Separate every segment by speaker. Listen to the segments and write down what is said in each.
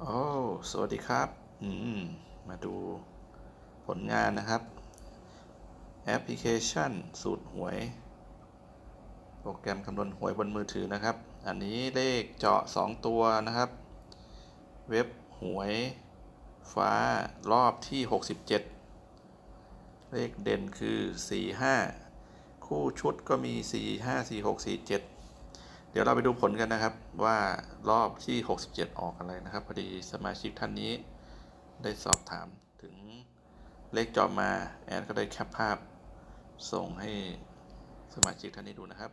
Speaker 1: โอ้ สวัสดีครับ อืม มาดูผลงานนะครับ แอปพลิเคชัน สูตรหวย โปรแกรมคำนวณหวยบนมือถือนะครับ อันนี้เลขเจาะ 2 ตัวนะครับ เว็บหวยฟ้ารอบที่ 67 เลขเด่นคือ 45 คู่ชุดก็มี 45 46 47 เดี๋ยวเราไปดูผลกันนะครับว่ารอบที่ 67 ออกอะไรนะครับ พอดีสมาชิกท่านนี้ได้สอบถามถึงเลขจอมาแอนก็ได้แคปภาพส่งให้สมาชิกท่านนี้ดูนะครับ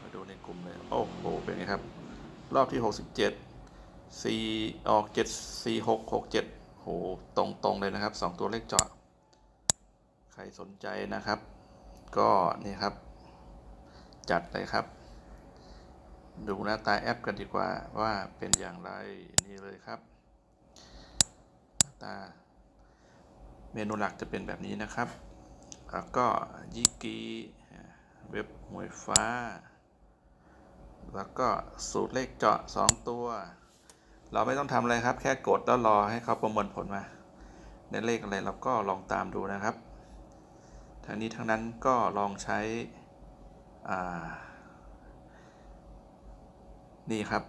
Speaker 1: มาดูในกลุ่มเลย โอ้โห เป็นไงครับ รอบที่ 67 4 ออก 7 4 6 6 7โห ตรงตรงเลยนะครับ 2 ตัวเลขจาะใครสนใจนะครับ ก็นี่ครับ จัดเลยครับ ดูหน้าตาแอปกันดีกว่าว่าเป็นอย่างไรนี่เลยครับหน้าตาเมนูหลักจะเป็นแบบนี้นะครับแล้วก็ยิกีเว็บหวยฟ้า แล้วก็สูตรเลขเจาะ 2 ตัว เราไม่ต้องทำอะไรครับ แค่กดแล้วรอให้เขาประมวลผลมา ในเลขอะไรเราก็ลองตามดูนะครับ ทั้งนี้ทั้งนั้นก็ลองใช้อ่า นี่ครับ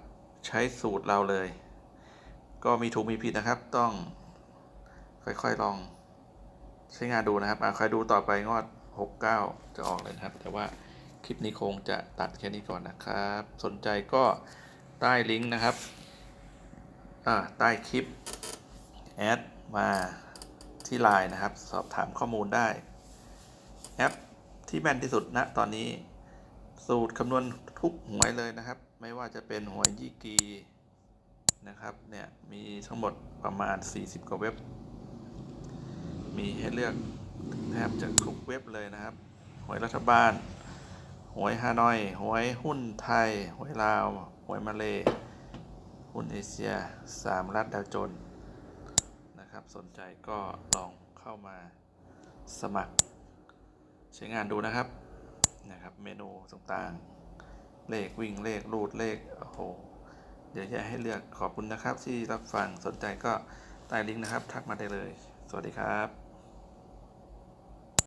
Speaker 1: ใช้สูตรเราเลย ก็มีถูกมีผิดนะครับ ต้องค่อยๆลองใช้งานดูนะครับอะใครดูต่อไปงวด69 จะออกเลยนะครับ แต่ว่าคลิปนี้คงจะตัดแค่นี้ก่อนนะครับ สนใจก็ใต้ลิงก์นะครับอ่าใต้คลิปแอดมาที่ไลน์นะครับ สอบถามข้อมูลได้ แอปที่แม่นที่สุดณตอนนี้ สูตรคำนวณทุกหวยเลยนะครับ ไม่ว่าจะเป็นหวยยี่กีนะครับเนี่ยมีทั้งหมดประมาณ 40 กว่าเว็บ มีให้เลือกแทบจะทุกเว็บเลยนะครับ หวยรัฐบาล หวยฮานอย หวยหุ้นไทย หวยลาว หวยมาเล หุ้นเอเชียสามรัฐดาวโจนนะครับ สนใจก็ลองเข้ามาสมัคร ใช้งานดูนะครับ นะครับ เมนูต่างๆ เลขวิ่งเลขรูดเลขโอ้โหเดี๋ยวจะให้เลือกขอบคุณนะครับที่รับฟังสนใจก็ใต้ลิงก์นะครับ ทักมาได้เลย สวัสดีครับ